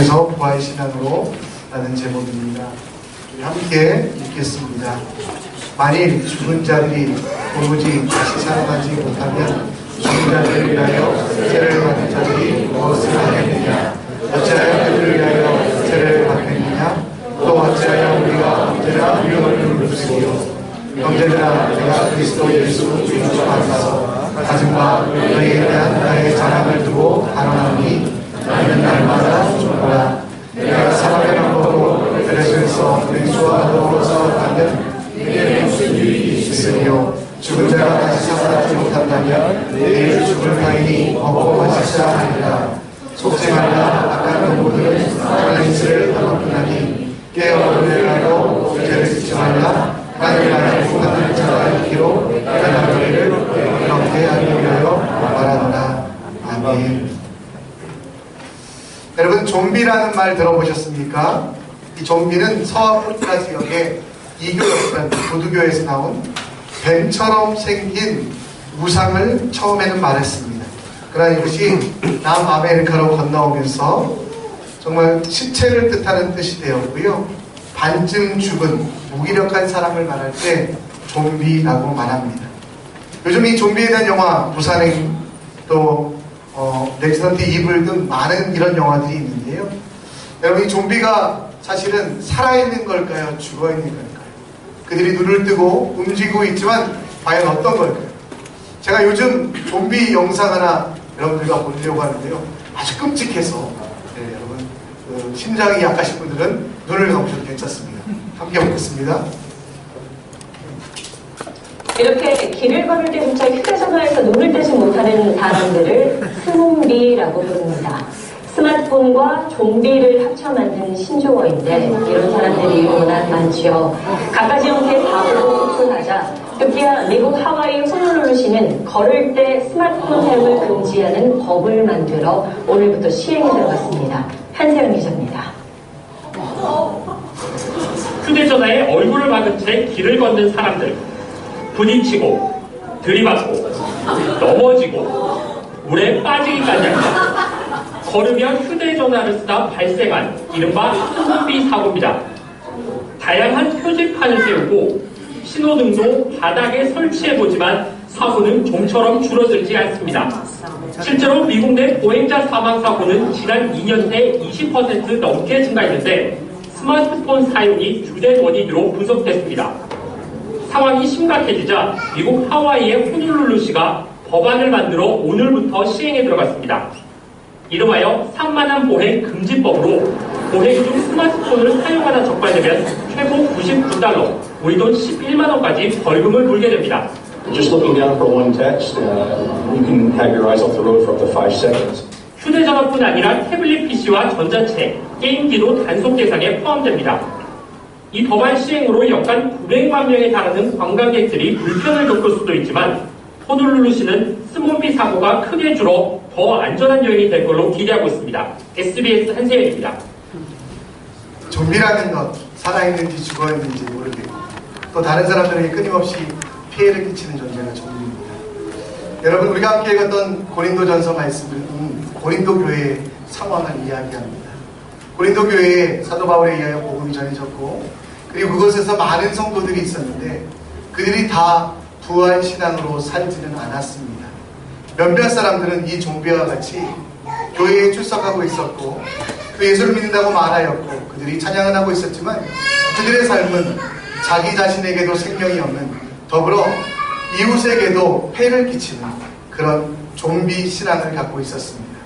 그래서 부활 신앙으로 라는 제목입니다. 함께 읽겠습니다. 만일 죽은 자들이 오로지 다시 살아나지 못하면 죽은 자들을 위하여 죄를 받은 자들이 무엇을 하겠느냐? 어찌하여 그들을 위하여 죄를 받겠느냐? 또 어찌하여 우리가 언제나 위험을 누르시고 형제들아 내가 그리스도 예수 주님을 받아서 가진 바 너희에 대한 나의 자랑을 두고 발언하니 나는 날마다 죽노라 내가 사람의 방법으로 그레스에서 그리스도와 더불어서 가면 내게 무슨 유익이 있으리요. 죽은 자가 다시 살아나지 못한다면 내일 죽을 타인이 먹고 마시자 하리라. 말라 악한 농부들은 하나님 일을 하겠구나니 깨어 은혜하고 죄를 짓지 말라. 하나님 나라의 하나님 자가 있기로 내가 너희를 이렇게 하기 위하여 말하노라 아멘 여러분 좀비라는 말 들어보셨습니까? 이 좀비는 서아프리카 지역의 이교였던 부두교에서 나온 뱀처럼 생긴 우상을 처음에는 말했습니다. 그러나 이것이 남아메리카로 건너오면서 정말 시체를 뜻하는 뜻이 되었고요. 반쯤 죽은 무기력한 사람을 말할 때 좀비라고 말합니다. 요즘 이 좀비에 대한 영화 부산행 또 어, 레지던트 이블 등 많은 이런 영화들이. 여러분 이 좀비가 사실은 살아있는 걸까요? 죽어있는 걸까요? 그들이 눈을 뜨고 움직이고 있지만 과연 어떤 걸까요? 제가 요즘 좀비 영상 하나 여러분들과 보려고 하는데요. 아주 끔찍해서 네, 여러분 그 심장이 약하신 분들은 눈을 감으셔도 괜찮습니다. 함께 보겠습니다. 이렇게 길을 걸을 때조차 휴대전화에서 눈을 떼지 못하는 사람들을 스몬비라고 부릅니다. 스마트폰과 좀비를 합쳐 만든 신조어인데 이런 사람들이 워낙 많지요. 각가지 형태의 사고로 폭증하자 급기야 미국 하와이 호놀룰루시는 걸을 때 스마트폰 사용을 금지하는 법을 만들어 오늘부터 시행에 들어갔습니다. 한세영 기자입니다. 휴대전화에 얼굴을 막은 채 길을 걷는 사람들 부딪히고 들이받고 넘어지고 물에 빠지기까지 합니다. 걸으며 휴대전화를 쓰다 발생한 이른바 스노비 사고입니다. 다양한 표지판을 세우고 신호등도 바닥에 설치해보지만 사고는 좀처럼 줄어들지 않습니다. 실제로 미국 내 보행자 사망 사고는 지난 2년 새 20% 넘게 증가했는데 스마트폰 사용이 주된 원인으로 분석됐습니다. 상황이 심각해지자 미국 하와이의 호놀룰루시가 법안을 만들어 오늘부터 시행에 들어갔습니다. 이름하여 산만한 보행 금지법으로 보행 중 스마트폰을 사용하다 적발되면 최고 99달러, 우리 돈 11만 원까지 벌금을 물게 됩니다. Just looking down for one text, uh, you can have your eyes off the road for up to five seconds. 휴대전화뿐 아니라 태블릿 PC와 전자책, 게임기도 단속 대상에 포함됩니다. 이 법안 시행으로 연간 900만 명에 달하는 관광객들이 불편을 겪을 수도 있지만 호놀룰루시는 스몬비 사고가 크게 줄어 더 안전한 여행이 될 걸로 기대하고 있습니다. SBS 한세현입니다. 좀비라는 것 살아있는지 죽어있는지 모르겠고 또 다른 사람들에게 끊임없이 피해를 끼치는 존재가 좀비입니다. 여러분 우리가 함께 읽었던 고린도전서 말씀은 고린도 교회의 상황을 이야기합니다. 고린도 교회에 사도 바울에 의하여 복음이 전해졌고 그리고 그곳에서 많은 성도들이 있었는데 그들이 다 부활 신앙으로 살지는 않았습니다. 몇몇 사람들은 이 좀비와 같이 교회에 출석하고 있었고 그 예수를 믿는다고 말하였고 그들이 찬양을 하고 있었지만 그들의 삶은 자기 자신에게도 생명이 없는 더불어 이웃에게도 폐를 끼치는 그런 좀비 신앙을 갖고 있었습니다.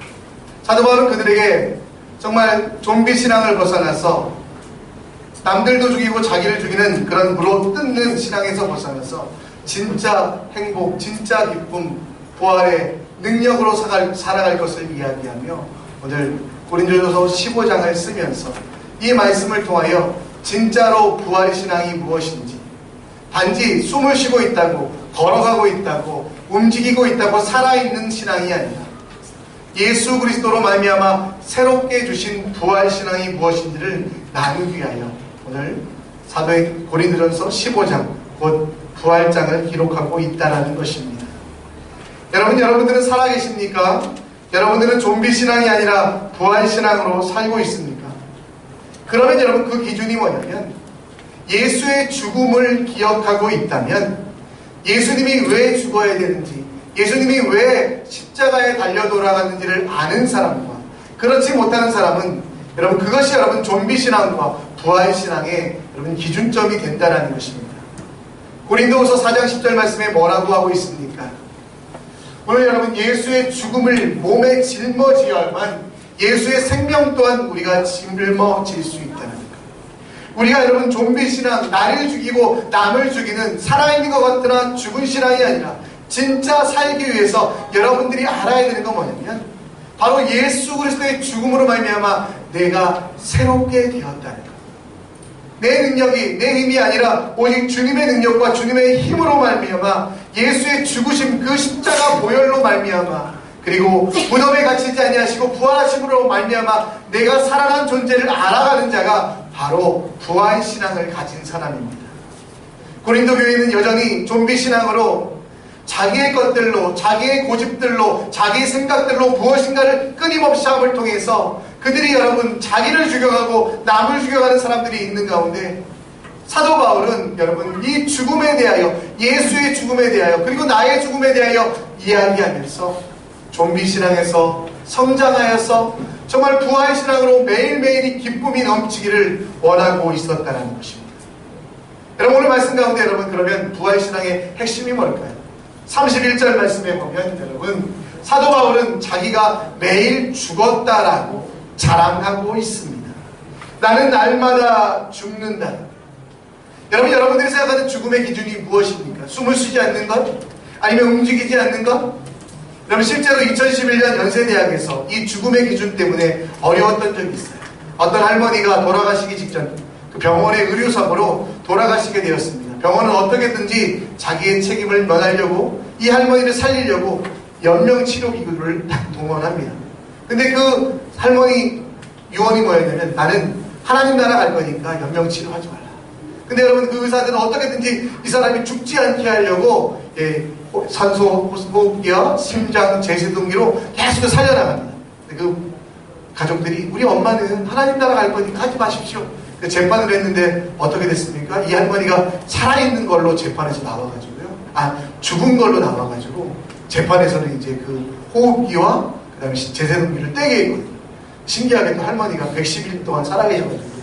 사도 바울은 그들에게 정말 좀비 신앙을 벗어나서 남들도 죽이고 자기를 죽이는 그런 물어 뜯는 신앙에서 벗어나서 진짜 행복, 진짜 기쁨, 부활의 능력으로 살아갈, 것을 이야기하며 오늘 고린도전서 15장을 쓰면서 이 말씀을 통하여 진짜로 부활 신앙이 무엇인지 단지 숨을 쉬고 있다고 걸어가고 있다고 움직이고 있다고 살아있는 신앙이 아니라 예수 그리스도로 말미암아 새롭게 주신 부활 신앙이 무엇인지를 나누기 위하여 오늘 사도의 고린도전서 15장 곧 부활장을 기록하고 있다라는 것입니다. 여러분 여러분들은 살아계십니까? 여러분들은 좀비 신앙이 아니라 부활 신앙으로 살고 있습니까? 그러면 여러분 그 기준이 뭐냐면 예수의 죽음을 기억하고 있다면 예수님이 왜 죽어야 되는지 예수님이 왜 십자가에 달려 돌아갔는지를 아는 사람과 그렇지 못하는 사람은 여러분 그것이 여러분 좀비 신앙과 부활 신앙의 여러분 기준점이 된다는 것입니다. 고린도후서 4장 10절 말씀에 뭐라고 하고 있습니까? 오늘 여러분 예수의 죽음을 몸에 짊어지어야만 예수의 생명 또한 우리가 짊어질 수 있다는 것. 우리가 여러분 좀비 신앙, 나를 죽이고 남을 죽이는 살아있는 것 같으나 죽은 신앙이 아니라 진짜 살기 위해서 여러분들이 알아야 되는 건 뭐냐면 바로 예수 그리스도의 죽음으로 말미암아 내가 새롭게 되었다는 것. 내 능력이 내 힘이 아니라 오직 주님의 능력과 주님의 힘으로 말미암아 예수의 죽으심 그 십자가 보혈로 말미암아 그리고 무덤에 갇히지 아니하시고 부활하심으로 말미암아 내가 살아난 존재를 알아가는 자가 바로 부활 신앙을 가진 사람입니다. 고린도 교회는 여전히 좀비 신앙으로 자기의 것들로 자기의 고집들로 자기의 생각들로 무엇인가를 끊임없이 함을 통해서 그들이 여러분 자기를 죽여가고 남을 죽여가는 사람들이 있는 가운데 사도 바울은 여러분 이 죽음에 대하여 예수의 죽음에 대하여 그리고 나의 죽음에 대하여 이야기하면서 좀비 신앙에서 성장하여서 정말 부활 신앙으로 매일매일이 기쁨이 넘치기를 원하고 있었다는 것입니다. 여러분 오늘 말씀 가운데 여러분 그러면 부활 신앙의 핵심이 뭘까요? 31절 말씀에 보면 여러분 사도 바울은 자기가 매일 죽었다라고 자랑하고 있습니다. 나는 날마다 죽는다. 여러분 여러분들이 생각하는 죽음의 기준이 무엇입니까? 숨을 쉬지 않는 것? 아니면 움직이지 않는 것? 여러분 실제로 2011년 연세대학에서 이 죽음의 기준 때문에 어려웠던 적이 있어요. 어떤 할머니가 돌아가시기 직전 그 병원의 의료사고로 돌아가시게 되었습니다. 병원은 어떻게든지 자기의 책임을 면하려고 이 할머니를 살리려고 연명치료기구를 동원합니다. 근데 그 할머니 유언이 뭐였냐면 나는 하나님 나라 갈 거니까 연명치료 하지 말라. 근데 여러분 그 의사들은 어떻게든지 이 사람이 죽지 않게 하려고 예, 산소 호흡기와 심장 제세동기로 계속 살려나갑니다. 그 가족들이 우리 엄마는 하나님 나라 갈 거니까 하지 마십시오. 그 재판을 했는데 어떻게 됐습니까? 이 할머니가 살아있는 걸로 재판에서 나와가지고요. 아 죽은 걸로 나와가지고 재판에서는 이제 그 호흡기와 그다음에 제세동기를 떼게 했거든요. 신기하게도 할머니가 110일 동안 살아계셔가지고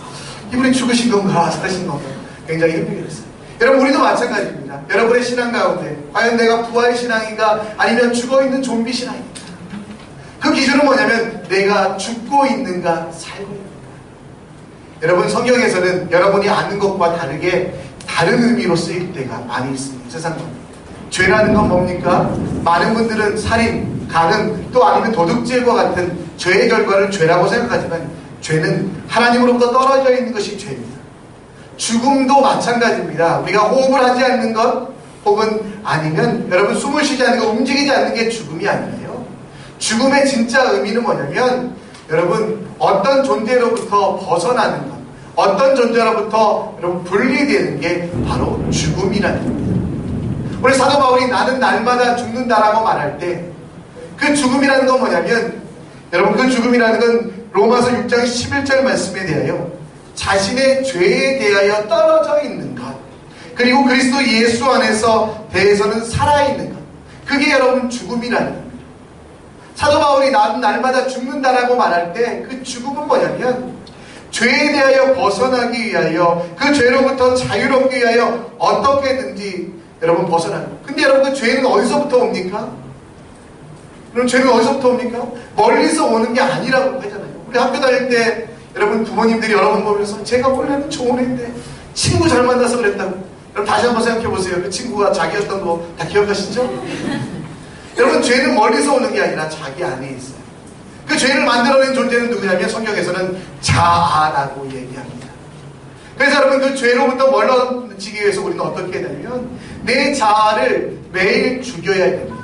이분이 죽으신 건가 사신 건가 굉장히 힘들게 됐어요. 여러분 우리도 마찬가지입니다. 여러분의 신앙 가운데 과연 내가 부활 신앙인가 아니면 죽어 있는 좀비 신앙인가? 그 기준은 뭐냐면 내가 죽고 있는가 살고 있는가? 여러분 성경에서는 여러분이 아는 것과 다르게 다른 의미로 쓰일 때가 많이 있습니다. 세상. 죄라는 건 뭡니까? 많은 분들은 살인, 가능, 또 아니면 도둑질과 같은 죄의 결과를 죄라고 생각하지만 죄는 하나님으로부터 떨어져 있는 것이 죄입니다. 죽음도 마찬가지입니다. 우리가 호흡을 하지 않는 것 혹은 아니면 여러분 숨을 쉬지 않는 것, 움직이지 않는 게 죽음이 아니에요. 죽음의 진짜 의미는 뭐냐면 여러분 어떤 존재로부터 벗어나는 것, 어떤 존재로부터 여러분 분리되는 게 바로 죽음이라는 겁니다. 우리 사도 바울이 나는 날마다 죽는다라고 말할 때 그 죽음이라는 건 뭐냐면 여러분 그 죽음이라는 건 로마서 6장 11절 말씀에 대하여 자신의 죄에 대하여 떨어져 있는 것 그리고 그리스도 예수 안에서 대해서는 살아있는 것 그게 여러분 죽음이라는 겁니다. 사도 바울이 날마다 죽는다라고 말할 때 그 죽음은 뭐냐면 죄에 대하여 벗어나기 위하여 그 죄로부터 자유롭기 위하여 어떻게든지 여러분 벗어나는 것. 근데 여러분 그 죄는 어디서부터 옵니까? 그럼 죄는 어디서부터 옵니까? 멀리서 오는 게 아니라고 하잖아요. 우리 학교 다닐 때 여러분 부모님들이 여러분 보면서 제가 원래는 좋은 애인데 친구 잘 만나서 그랬다고. 여러분 다시 한번 생각해 보세요. 그 친구가 자기였던 거 다 기억하시죠? 여러분 죄는 멀리서 오는 게 아니라 자기 안에 있어요. 그 죄를 만들어낸 존재는 누구냐면 성경에서는 자아라고 얘기합니다. 그래서 여러분 그 죄로부터 멀어지기 위해서 우리는 어떻게 되냐면 내 자아를 매일 죽여야 됩니다.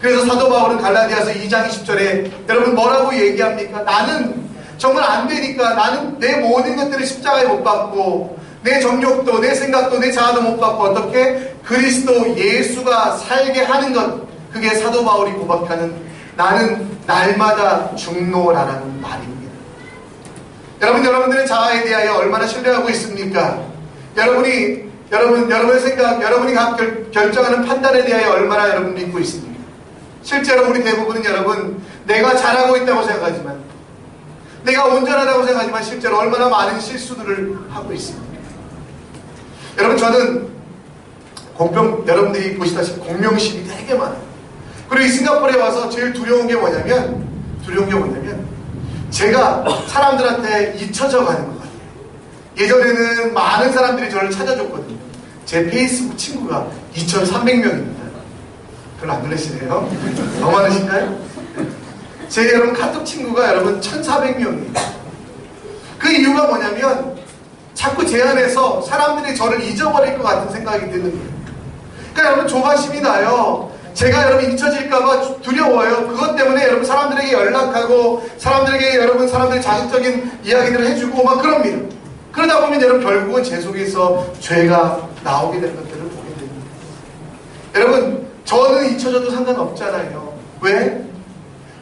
그래서 사도 바울은 갈라디아서 2장 20절에 여러분 뭐라고 얘기합니까? 나는 정말 안 되니까 나는 내 모든 것들을 십자가에 못 받고 내 정욕도 내 생각도 내 자아도 못 받고 어떻게 그리스도 예수가 살게 하는 것 그게 사도 바울이 고백하는 나는 날마다 죽노라라는 말입니다. 여러분, 여러분들의 자아에 대하여 얼마나 신뢰하고 있습니까? 여러분이, 여러분, 여러분의 생각, 여러분이 각 결, 결정하는 판단에 대하여 얼마나 여러분 믿고 있습니까? 실제로 우리 대부분은 여러분, 내가 잘하고 있다고 생각하지만, 내가 온전하다고 생각하지만 실제로 얼마나 많은 실수들을 하고 있습니다. 여러분, 저는 공평, 여러분들이 보시다시피 공명심이 되게 많아요. 그리고 이 싱가포르에 와서 제일 두려운 게 뭐냐면, 두려운 게 뭐냐면, 제가 사람들한테 잊혀져 가는 것 같아요. 예전에는 많은 사람들이 저를 찾아줬거든요. 제 페이스북 친구가 2,300명입니다. 별로 안 놀라시네요. 더 많으신가요? 제 여러분 카톡 친구가 여러분 1,400명이에요. 그 이유가 뭐냐면 자꾸 제 안에서 사람들이 저를 잊어버릴 것 같은 생각이 드는 거예요. 그러니까 여러분 조바심이 나요. 제가 여러분 잊혀질까봐 두려워요. 그것 때문에 여러분 사람들에게 연락하고 사람들에게 여러분 사람들이 자극적인 이야기들을 해주고 막 그럽니다. 그러다 보면 여러분 결국은 제 속에서 죄가 나오게 되는 것들을 보게 됩니다. 여러분 저는 잊혀져도 상관없잖아요. 왜?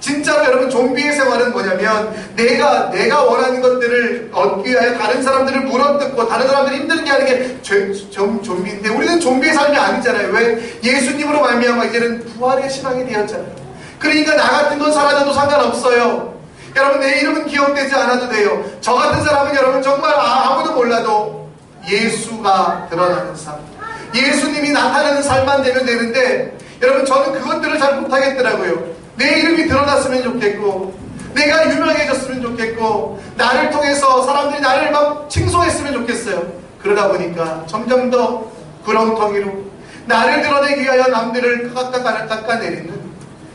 진짜로 여러분 좀비의 생활은 뭐냐면 내가 내가 원하는 것들을 얻기 위하여 다른 사람들을 물어뜯고 다른 사람들을 힘들게 하는 게 죄, 좀, 좀비인데 우리는 좀비의 삶이 아니잖아요. 왜? 예수님으로 말미암아 이제는 부활의 신앙이 되었잖아요. 그러니까 나 같은 건 사라져도 상관없어요. 여러분 내 이름은 기억되지 않아도 돼요. 저 같은 사람은 여러분 정말 아, 아무도 몰라도 예수가 드러나는 삶. 예수님이 나타나는 삶만 되면 되는데 여러분 저는 그것들을 잘 못하겠더라고요. 내 이름이 드러났으면 좋겠고 내가 유명해졌으면 좋겠고 나를 통해서 사람들이 나를 막 칭송했으면 좋겠어요. 그러다 보니까 점점 더 구렁텅이로 나를 드러내기 위하여 남들을 깎아, 깎아내리는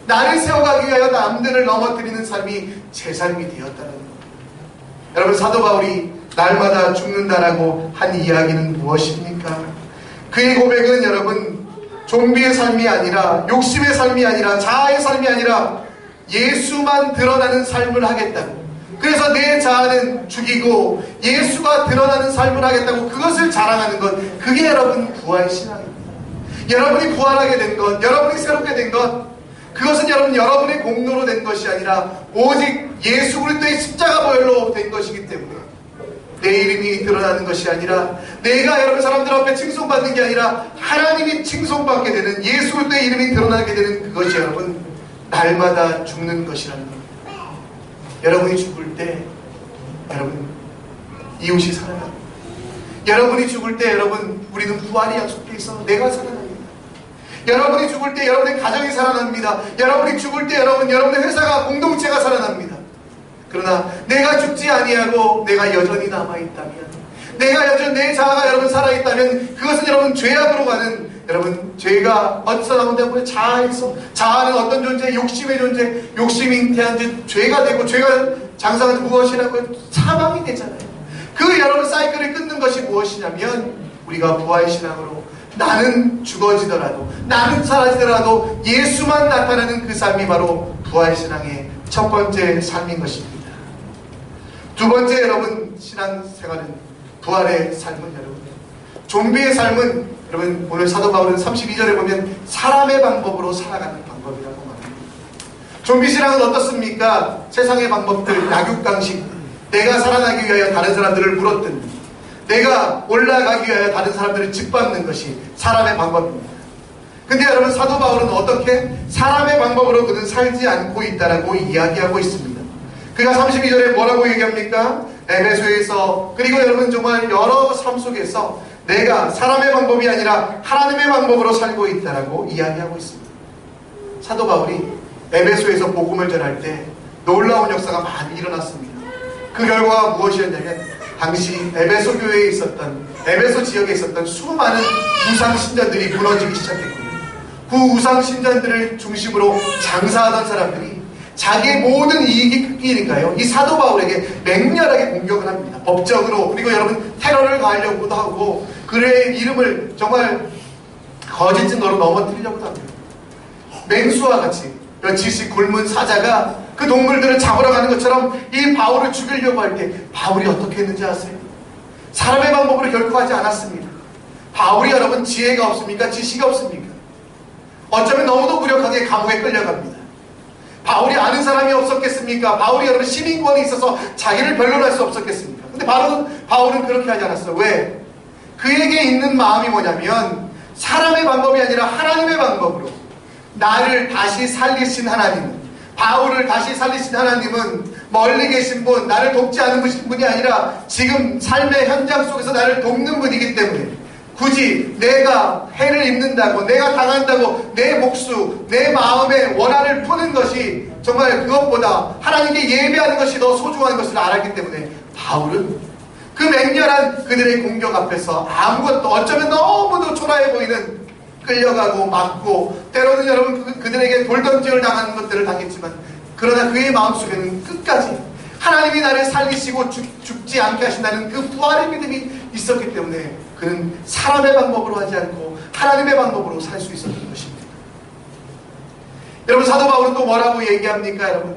나를 세워가기 위하여 남들을 넘어뜨리는 삶이 제 삶이 되었다는 거예요. 여러분 사도 바울이 날마다 죽는다라고 한 이야기는 무엇입니까? 그의 고백은 여러분 좀비의 삶이 아니라 욕심의 삶이 아니라 자아의 삶이 아니라 예수만 드러나는 삶을 하겠다고. 그래서 내 자아는 죽이고 예수가 드러나는 삶을 하겠다고 그것을 자랑하는 것 그게 여러분 부활 신앙입니다. 여러분이 부활하게 된 것 여러분이 새롭게 된 것 그것은 여러분 여러분의 공로로 된 것이 아니라 오직 예수 그리스도의 십자가 보혈로 된 것이기 때문에 내 이름이 드러나는 것이 아니라 내가 여러분 사람들 앞에 칭송받는 게 아니라 하나님이 칭송받게 되는 예수 그리스도의 이름이 드러나게 되는 그것이 여러분 날마다 죽는 것이라는 겁니다. 여러분이 죽을 때 여러분 이웃이 살아납니다. 여러분이 죽을 때 여러분 우리는 부활이 약속돼 있어 내가 살아납니다. 여러분이 죽을 때 여러분의 가정이 살아납니다. 여러분이 죽을 때 여러분 여러분의 회사가 공동체가 살아납니다. 그러나 내가 죽지 아니하고 내가 여전히 남아 있다면 내가 여전 내 자아가 여러분 살아 있다면 그것은 여러분 죄악으로 가는 여러분 죄가 나온다고 보면 자아에서 자아는 어떤 존재 욕심의 존재 욕심이 잉태한 듯 죄가 되고 죄가 장사는 무엇이라고 사망이 되잖아요. 그 여러분 사이클을 끊는 것이 무엇이냐면 우리가 부활 신앙으로 나는 죽어지더라도 나는 사라지더라도 예수만 나타나는 그 삶이 바로 부활 신앙의 첫 번째 삶인 것입니다. 두 번째 여러분 신앙생활은 부활의 삶은 여러분 좀비의 삶은 여러분 오늘 사도 바울은 32절에 보면 사람의 방법으로 살아가는 방법이라고 말합니다. 좀비 신앙은 어떻습니까? 세상의 방법들 약육강식 내가 살아나기 위하여 다른 사람들을 물어뜯는 내가 올라가기 위하여 다른 사람들을 짓밟는 것이 사람의 방법입니다. 근데 여러분 사도 바울은 어떻게 사람의 방법으로 그는 살지 않고 있다라고 이야기하고 있습니다. 그가 32절에 뭐라고 얘기합니까? 에베소에서 그리고 여러분 정말 여러 삶 속에서 내가 사람의 방법이 아니라 하나님의 방법으로 살고 있다라고 이야기하고 있습니다. 사도 바울이 에베소에서 복음을 전할 때 놀라운 역사가 많이 일어났습니다. 그 결과가 무엇이었냐면 당시 에베소 교회에 있었던 에베소 지역에 있었던 수많은 우상 신전들이 무너지기 시작했거든요. 그 우상 신전들을 중심으로 장사하던 사람들이 자기의 모든 이익이 끊기니까요. 이 사도 바울에게 맹렬하게 공격을 합니다. 법적으로 그리고 여러분 테러를 가하려고도 하고 그의 이름을 정말 거짓 증거로 넘어뜨리려고도 합니다. 맹수와 같이 며칠씩 굶은 사자가 그 동물들을 잡으러 가는 것처럼 이 바울을 죽이려고 할 때 바울이 어떻게 했는지 아세요? 사람의 방법으로 결코 하지 않았습니다. 바울이 여러분 지혜가 없습니까? 지식이 없습니까? 어쩌면 너무도 무력하게 감옥에 끌려갑니다. 바울이 아는 사람이 없었겠습니까? 바울이 여러분 시민권이 있어서 자기를 변론할 수 없었겠습니까? 근데 바울은, 바울은 그렇게 하지 않았어요. 왜? 그에게 있는 마음이 뭐냐면 사람의 방법이 아니라 하나님의 방법으로 나를 다시 살리신 하나님은 바울을 다시 살리신 하나님은 멀리 계신 분, 나를 돕지 않은 분이 아니라 지금 삶의 현장 속에서 나를 돕는 분이기 때문에 굳이 내가 해를 입는다고, 내가 당한다고 내 목수, 내 마음의 원한을 푸는 것이 정말 그것보다 하나님께 예배하는 것이 더 소중한 것을 알았기 때문에 바울은 그 맹렬한 그들의 공격 앞에서 아무것도 어쩌면 너무도 초라해 보이는 끌려가고 맞고 때로는 여러분 그, 그들에게 돌던지를 당하는 것들을 당했지만 그러나 그의 마음속에는 끝까지 하나님이 나를 살리시고 죽, 죽지 않게 하신다는 그 부활의 믿음이 있었기 때문에 그는 사람의 방법으로 하지 않고 하나님의 방법으로 살 수 있었던 것입니다. 여러분 사도 바울은 또 뭐라고 얘기합니까 여러분?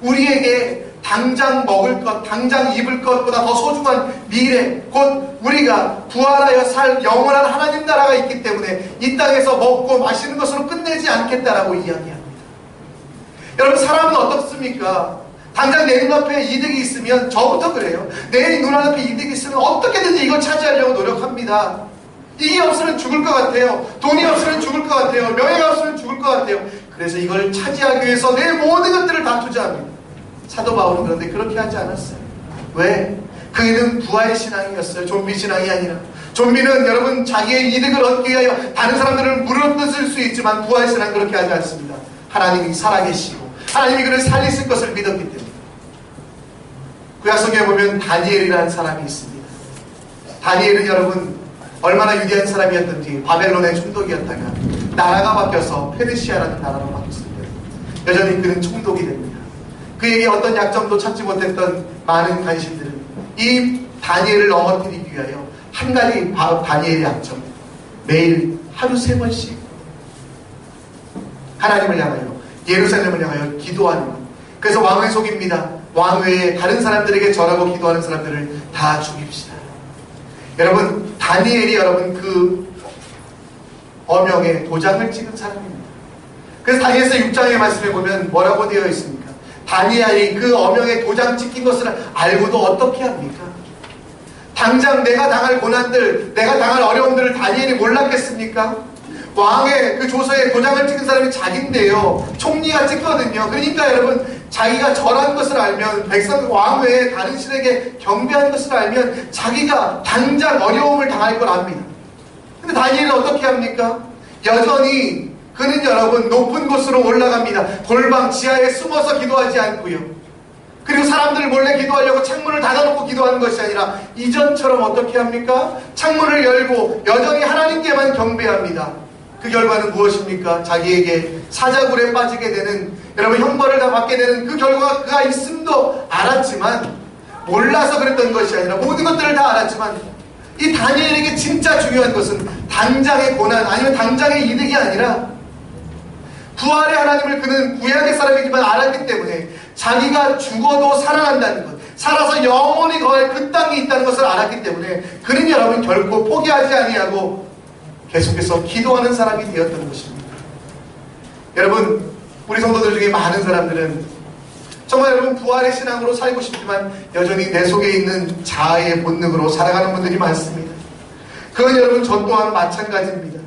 우리에게 당장 먹을 것, 당장 입을 것보다 더 소중한 미래, 곧 우리가 부활하여 살 영원한 하나님 나라가 있기 때문에 이 땅에서 먹고 마시는 것으로 끝내지 않겠다라고 이야기합니다. 여러분 사람은 어떻습니까? 당장 내 눈앞에 이득이 있으면 저부터 그래요. 내 눈앞에 이득이 있으면 어떻게든지 이걸 차지하려고 노력합니다. 이게 없으면 죽을 것 같아요. 돈이 없으면 죽을 것 같아요. 명예가 없으면 죽을 것 같아요. 그래서 이걸 차지하기 위해서 내 모든 것들을 다 투자합니다. 사도 바울은 그런데 그렇게 하지 않았어요. 왜? 그는 부활의 신앙이었어요. 좀비 신앙이 아니라. 좀비는 여러분 자기의 이득을 얻기 위하여 다른 사람들을 물어뜯을 수 있지만 부활의 신앙은 그렇게 하지 않습니다. 하나님이 살아계시고 하나님이 그를 살리실 것을 믿었기 때문에. 구약 성경에 보면 다니엘이라는 사람이 있습니다. 다니엘은 여러분 얼마나 위대한 사람이었던지 바벨론의 총독이었다가 나라가 바뀌어서 페르시아라는 나라로 바뀌었습니다. 여전히 그는 총독이 됩니다. 그에게 어떤 약점도 찾지 못했던 많은 간신들은 이 다니엘을 넘어뜨리기 위하여 한 가지 다니엘의 약점 매일 하루 세 번씩 하나님을 향하여 예루살렘을 향하여 기도하는 것. 그래서 왕을 속입니다. 왕 외에 다른 사람들에게 절하고 기도하는 사람들을 다 죽입시다. 여러분 다니엘이 여러분 그 어명에 도장을 찍은 사람입니다. 그래서 다니엘서 6장의 말씀에 보면 뭐라고 되어 있습니까? 다니엘이 그 어명에 도장 찍힌 것을 알고도 어떻게 합니까? 당장 내가 당할 고난들, 내가 당할 어려움들을 다니엘이 몰랐겠습니까? 왕의 그 조서에 도장을 찍은 사람이 자기인데요. 총리가 찍거든요. 그러니까 여러분, 자기가 절한 것을 알면, 백성 왕 외에 다른 신에게 경배하는 것을 알면, 자기가 당장 어려움을 당할 걸 압니다. 근데 다니엘은 어떻게 합니까? 여전히 그는 여러분 높은 곳으로 올라갑니다. 골방 지하에 숨어서 기도하지 않고요. 그리고 사람들 몰래 기도하려고 창문을 닫아놓고 기도하는 것이 아니라 이전처럼 어떻게 합니까? 창문을 열고 여전히 하나님께만 경배합니다. 그 결과는 무엇입니까? 자기에게 사자굴에 빠지게 되는 여러분 형벌을 다 받게 되는 그 결과가 그가 있음도 알았지만 몰라서 그랬던 것이 아니라 모든 것들을 다 알았지만 이 다니엘에게 진짜 중요한 것은 당장의 고난 아니면 당장의 이득이 아니라 부활의 하나님을 그는 구약의 사람이지만 알았기 때문에 자기가 죽어도 살아난다는 것 살아서 영원히 거할 그 땅이 있다는 것을 알았기 때문에 그는 여러분 결코 포기하지 아니하고 계속해서 기도하는 사람이 되었던 것입니다. 여러분 우리 성도들 중에 많은 사람들은 정말 여러분 부활의 신앙으로 살고 싶지만 여전히 내 속에 있는 자아의 본능으로 살아가는 분들이 많습니다. 그건 여러분 저 또한 마찬가지입니다.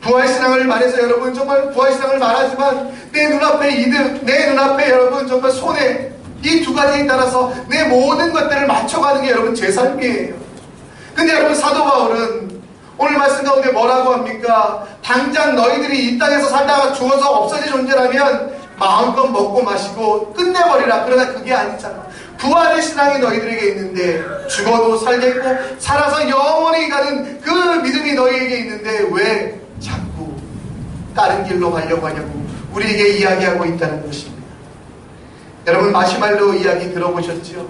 부활신앙을 말해서 여러분 정말 부활신앙을 말하지만 내 눈앞에 이득, 내 눈앞에 여러분 정말 손해 이 두 가지에 따라서 내 모든 것들을 맞춰가는 게 여러분 제 삶이에요. 근데 여러분 사도 바울은 오늘 말씀 가운데 뭐라고 합니까? 당장 너희들이 이 땅에서 살다가 죽어서 없어질 존재라면 마음껏 먹고 마시고 끝내버리라. 그러나 그게 아니잖아. 부활의 신앙이 너희들에게 있는데 죽어도 살겠고 살아서 영원히 가는 그 믿음이 너희에게 있는데 왜 자꾸 다른 길로 가려고 하냐고 우리에게 이야기하고 있다는 것입니다. 여러분 마시멜로 이야기 들어보셨죠?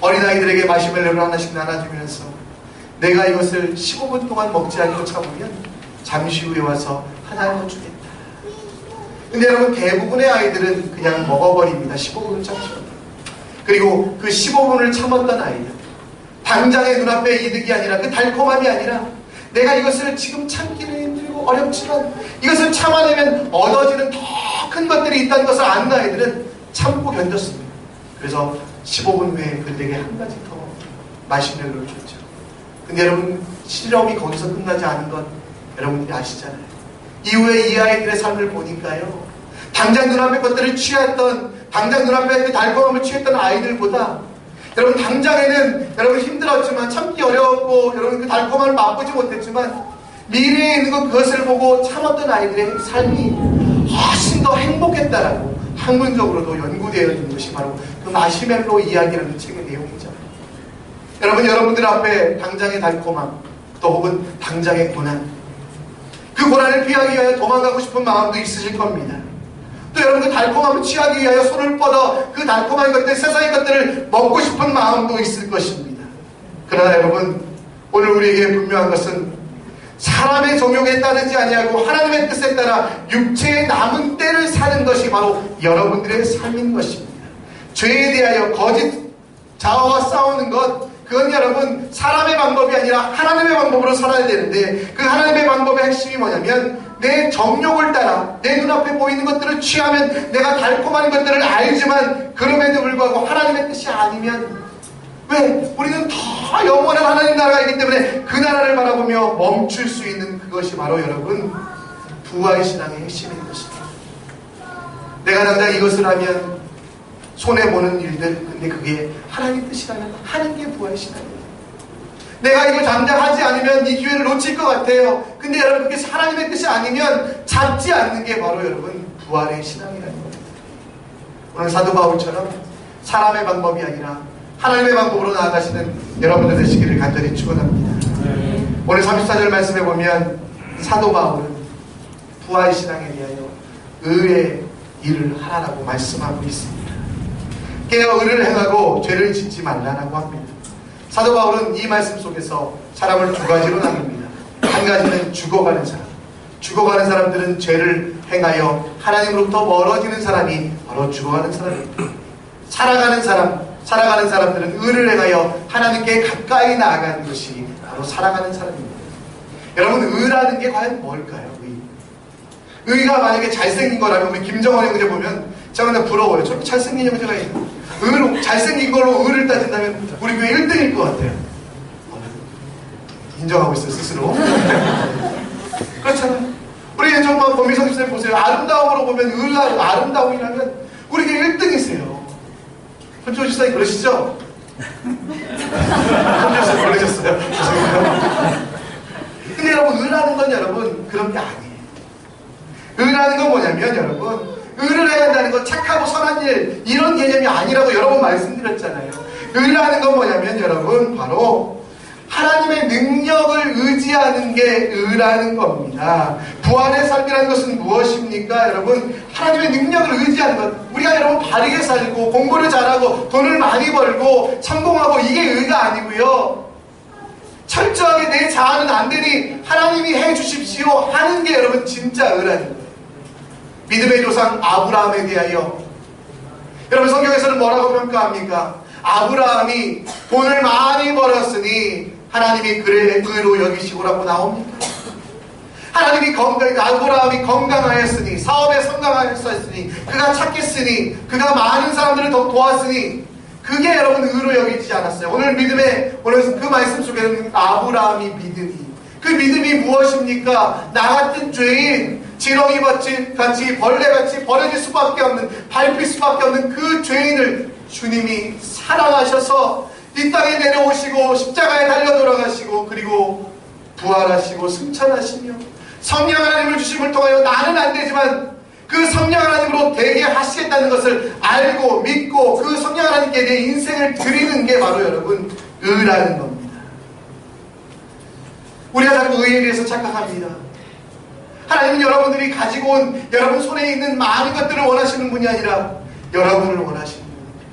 어린아이들에게 마시멜로를 하나씩 나눠주면서 내가 이것을 15분 동안 먹지 않고 참으면 잠시 후에 와서 하나로 주겠다. 근데 여러분 대부분의 아이들은 그냥 먹어버립니다. 15분을 참죠. 그리고 그 15분을 참았던 아이들 당장의 눈앞에 이득이 아니라 그 달콤함이 아니라 내가 이것을 지금 참기는 힘들고 어렵지만 이것을 참아내면 얻어지는 더 큰 것들이 있다는 것을 아는 아이들은 참고 견뎠습니다. 그래서 15분 후에 그들에게 한 가지 더 마시멜로를 줬죠. 근데 여러분 실험이 거기서 끝나지 않은 건 여러분들이 아시잖아요. 이후에 이 아이들의 삶을 보니까요. 당장 눈앞의 것들을 취했던 당장 눈앞에 그 달콤함을 취했던 아이들보다 여러분 당장에는 여러분 힘들었지만 참기 어려웠고 여러분 그 달콤함을 맛보지 못했지만 미래에 있는 것 그것을 보고 참았던 아이들의 삶이 훨씬 더 행복했다라고 학문적으로도 연구되어 있는 것이 바로 그 마시멜로 이야기라는 내용이죠. 여러분 여러분들 앞에 당장의 달콤함 또 혹은 당장의 고난 그 고난을 피하기 위하여 도망가고 싶은 마음도 있으실 겁니다. 또 여러분 그 달콤함을 취하기 위하여 손을 뻗어 그 달콤한 것들 세상의 것들을 먹고 싶은 마음도 있을 것입니다. 그러나 여러분 오늘 우리에게 분명한 것은 사람의 종욕에 따르지 아니하고 하나님의 뜻에 따라 육체의 남은 때를 사는 것이 바로 여러분들의 삶인 것입니다. 죄에 대하여 거짓 자아와 싸우는 것 그건 여러분 사람의 방법이 아니라 하나님의 방법으로 살아야 되는데 그 하나님의 방법의 핵심이 뭐냐면 내 정욕을 따라 내 눈앞에 보이는 것들을 취하면 내가 달콤한 것들을 알지만 그럼에도 불구하고 하나님의 뜻이 아니면 왜? 우리는 더 영원한 하나님 나라가 있기 때문에 그 나라를 바라보며 멈출 수 있는 그것이 바로 여러분 부활의 신앙의 핵심인 것입니다. 내가 당장 이것을 하면 손해보는 일들 근데 그게 하나님 뜻이라면 하는 게 부활의 신앙이에요. 내가 이걸 당장 하지 않으면 이 기회를 놓칠 것 같아요. 근데 여러분 그게 하나님의 뜻이 아니면 잡지 않는 게 바로 여러분 부활의 신앙이라는 겁니다. 오늘 사도 바울처럼 사람의 방법이 아니라 하나님의 방법으로 나아가시는 여러분들 되시기를 간절히 축원합니다. 오늘 34절 말씀에 보면 사도 바울은 부활 신앙에 대하여 의의 일을 하라고 말씀하고 있습니다. 깨어 의를 행하고 죄를 짓지 말라라고 합니다. 사도 바울은 이 말씀 속에서 사람을 두 가지로 나눕니다. 한 가지는 죽어가는 사람. 죽어가는 사람들은 죄를 행하여 하나님으로부터 멀어지는 사람이 바로 죽어가는 사람입니다. 살아가는 사람, 살아가는 사람들은 의를 행하여 하나님께 가까이 나아가는 것이 바로 살아가는 사람입니다. 여러분, 의라는 게 과연 뭘까요? 의. 의가 만약에 잘생긴 거라면 우리 김정원 형제 보면 제가 부러워요. 저렇게 잘생긴 형제가 있는 의로 잘생긴 걸로 의를 따진다면 우리 교회 1등일 것 같아요. 인정하고 있어요 스스로. 그렇잖아요. 우리 정말 선생님 보세요. 아름다움으로 보면 의가 아름다움이라면 우리 교회 1등이세요. 현조 지사님 그러시죠? 현조 지사님 그러셨어요. 죄송해요. 근데 여러분 의라는 건 여러분 그런 게 아니에요. 의라는 건 뭐냐면 여러분 의를 해야 한다는 건 착하고 선한 일 이런 개념이 아니라고 여러 번 말씀드렸잖아요. 의라는 건 뭐냐면 여러분 바로 하나님의 능력을 의지하는 게 의라는 겁니다. 부활의 삶이라는 것은 무엇입니까? 여러분 하나님의 능력을 의지하는 것 우리가 여러분 바르게 살고 공부를 잘하고 돈을 많이 벌고 성공하고 이게 의가 아니고요. 철저하게 내 자아는 안 되니 하나님이 해 주십시오 하는 게 여러분 진짜 의라는. 믿음의 조상 아브라함에 대하여 여러분 성경에서는 뭐라고 평가합니까? 아브라함이 돈을 많이 벌었으니 하나님이 그를 의로 여기시고라고 나옵니까? 하나님이 건강, 아브라함이 건강하였으니 사업에 성공하였으니 그가 착했으니 그가 많은 사람들을 더 도왔으니 그게 여러분 의로 여기지 않았어요. 오늘 믿음의 오늘 그 말씀 속에는 아브라함이 믿음이 그 믿음이 무엇입니까? 나 같은 죄인 지렁이 같이 벌레같이 버려질 수밖에 없는 밟힐 수밖에 없는 그 죄인을 주님이 사랑하셔서 이 땅에 내려오시고 십자가에 달려 돌아가시고 그리고 부활하시고 승천하시며 성령 하나님을 주심을 통하여 나는 안 되지만 그 성령 하나님으로 되게 하시겠다는 것을 알고 믿고 그 성령 하나님께 내 인생을 드리는 게 바로 여러분 의라는 겁니다. 우리가 자꾸 의에 대해서 착각합니다. 하나님은 여러분들이 가지고 온 여러분 손에 있는 많은 것들을 원하시는 분이 아니라 여러분을 원하시는 분입니다.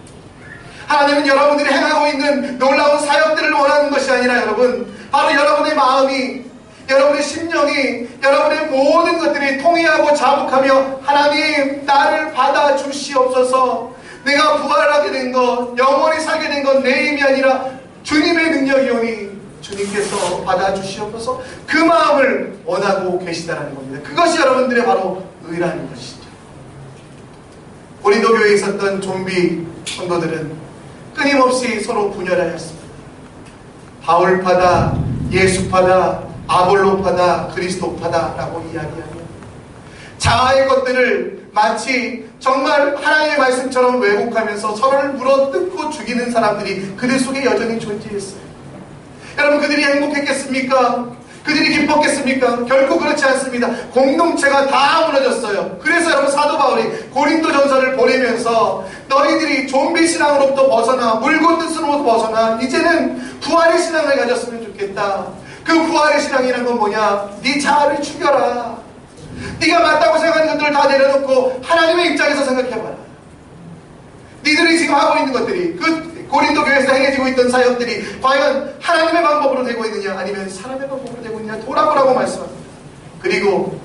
하나님은 여러분들이 행하고 있는 놀라운 사역들을 원하는 것이 아니라 여러분 바로 여러분의 마음이 여러분의 심령이 여러분의 모든 것들이 통해하고 자복하며 하나님 나를 받아 주시옵소서 내가 부활하게 된 것 영원히 살게 된 건 내 힘이 아니라 주님의 능력이오니 주님께서 받아주시옵소서 그 마음을 원하고 계시다는 겁니다. 그것이 여러분들의 바로 의라는 것이죠. 고린도 교회에 있었던 좀비 성도들은 끊임없이 서로 분열하였습니다. 바울파다, 예수파다, 아볼로파다, 그리스도파다라고 이야기하며 자아의 것들을 마치 정말 하나님의 말씀처럼 왜곡하면서 서로를 물어뜯고 죽이는 사람들이 그들 속에 여전히 존재했어요. 여러분 그들이 행복했겠습니까? 그들이 기뻤겠습니까? 결코 그렇지 않습니다. 공동체가 다 무너졌어요. 그래서 여러분 사도 바울이 고린도 전서를 보내면서 너희들이 좀비 신앙으로부터 벗어나 물고 뜻으로부터 벗어나 이제는 부활의 신앙을 가졌으면 좋겠다. 그 부활의 신앙이란 건 뭐냐? 네 자아를 죽여라. 네가 맞다고 생각하는 것들을 다 내려놓고 하나님의 입장에서 생각해봐라. 니들이 지금 하고 있는 것들이 그 고린도 교회에서 행해지고 있던 사역들이 과연 하나님의 방법으로 되고 있느냐 아니면 사람의 방법으로 되고 있느냐 돌아보라고 말씀합니다. 그리고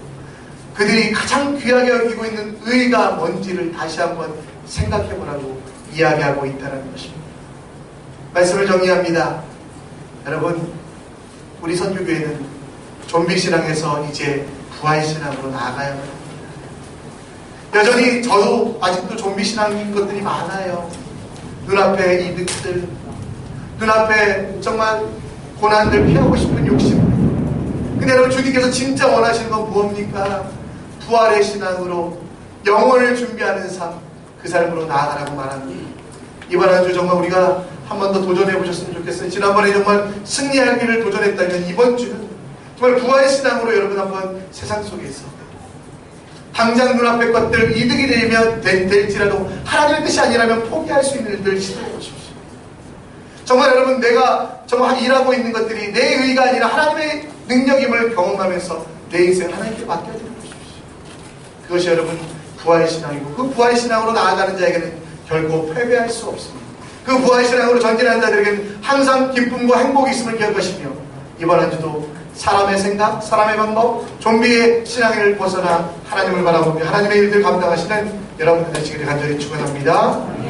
그들이 가장 귀하게 여기고 있는 의가 뭔지를 다시 한번 생각해보라고 이야기하고 있다는 것입니다. 말씀을 정리합니다. 여러분, 우리 선교교회는 좀비 신앙에서 이제 부활 신앙으로 나아가야 합니다. 여전히 저도 아직도 좀비 신앙인 것들이 많아요. 눈앞에 이득들, 눈앞에 정말 고난들 피하고 싶은 욕심. 근데 여러분 주님께서 진짜 원하시는 건 무엇입니까? 부활의 신앙으로 영혼을 준비하는 삶, 그 삶으로 나아가라고 말합니다. 이번 한 주 정말 우리가 한 번 더 도전해 보셨으면 좋겠어요. 지난번에 정말 승리하기를 도전했다면 이번 주는 정말 부활의 신앙으로 여러분 한번 세상 속에서 당장 눈앞의 것들 이득이 되면 될- 될지라도 하나님의 뜻이 아니라면 포기할 수 있는 일들 시도해 보십시오. 정말 여러분 내가 정말 일하고 있는 것들이 내 의가 아니라 하나님의 능력임을 경험하면서 내 인생 하나님께 맡겨드려 보십시오. 그것이 여러분 부활의 신앙이고 그 부활의 신앙으로 나아가는 자에게는 결코 패배할 수 없습니다. 그 부활의 신앙으로 전진하는 자들에게는 항상 기쁨과 행복이 있음을 기억하시며 이번 한 주도 사람의 생각, 사람의 방법, 좀비의 신앙을 벗어나 하나님을 바라보며 하나님의 일들 감당하시는 여러분들 되시기를 간절히 축원합니다.